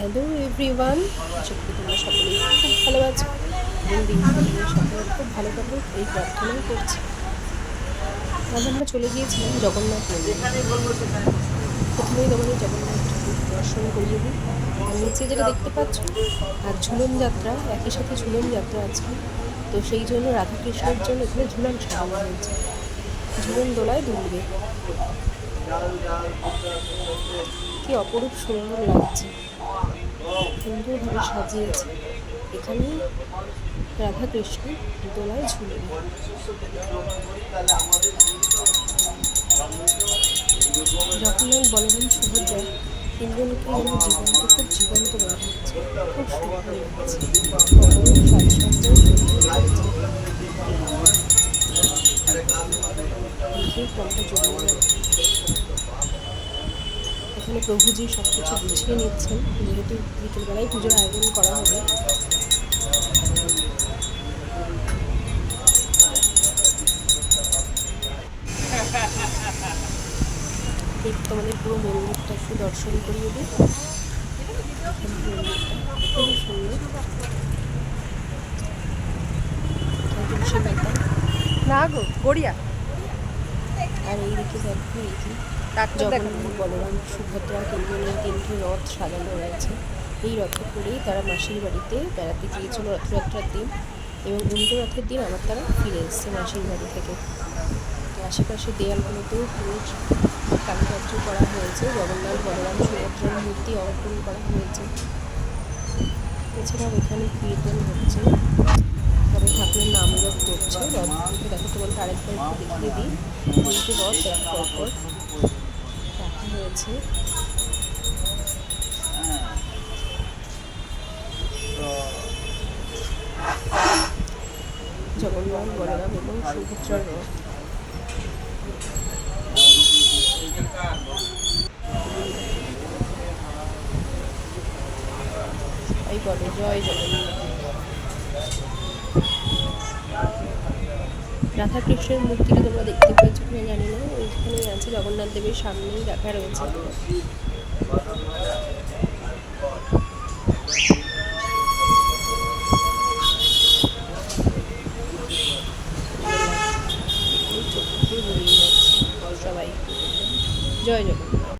Hello everyone, আশা করি তোমরা সকলেই খুব ভালো আছো। এবং সকলের খুব ভালো কাটবে এই প্রার্থনাই করছি। আজ আমরা চলে গিয়েছিলাম জগন্নাথ মন্দির। প্রথমেই তোমাদের জগন্নাথ দর্শন করিয়ে দিই। আর নিচে যেটা দেখতে পাচ্ছ আর ঝুলন যাত্রা, একই সাথে ঝুলন যাত্রা আছে। তো সেই জন্য রাধাকৃষ্ণের জন্য এখানে ঝুলন সাজানো হয়েছে। ঝুলন দোলায় দুলবে। কি অপরূপ সুন্দর লাগছে। সুন্দরভাবে সাজিয়েছে। এখানে রাধাকৃষ্ণ দোলায় ঝুলে যখন আমি বলরাম সুভদ্রা তিনজনকে যেন জীবন্ত খুব জীবন্ত মনে হচ্ছে খুব সুন্দর লাগছে। এখানে প্রভুজি সব কিছু গুছিয়ে নিচ্ছেন। যেহেতু বিকেলবেলায় পুজোর আয়োজন করা হবে। তোমাদের পুরো মন্দিরটা একটু দর্শন করিয়ে দিই। সুন্দর। না গো, গড়িয়া। আর এইদিকে দেখো এই যে জগন্নাথ বলরাম সুভদ্রা তিনজনের তিনটি রথ সাজানো রয়েছে এই রথে করেই তারা মাসির বাড়িতে বেড়াতে গিয়েছিল রথযাত্রার দিন এবং উল্টো রথের দিন আবার তারা ফিরে এসছে মাসির বাড়ি থেকে। আশেপাশে দেয়ালগুলোতেও পুরো কারুকার্য করা হয়েছে জগন্নাথ বলরাম সুভদ্রার মূর্তি অর্পণ করা হয়েছে। এছাড়াও এখানে কীর্তন হচ্ছে তবে ঠাকুরের নাম করছে রথগুলোকে আরেকবার একটু দেখিয়ে দিই। তিনটে রথ এক হয়েছে। জগন্নাথ বলরাম এবং সুভদ্রার রথ এই বলে জয় জগন্নাথ। রাধাকৃষ্ণের মূর্তিটা তোমরা দেখতে পাচ্ছ কিনা জানি না। ওইখানে আছে, জগন্নাথ দেবের সামনেই রাখা রয়েছে। জয় জগন্নাথ।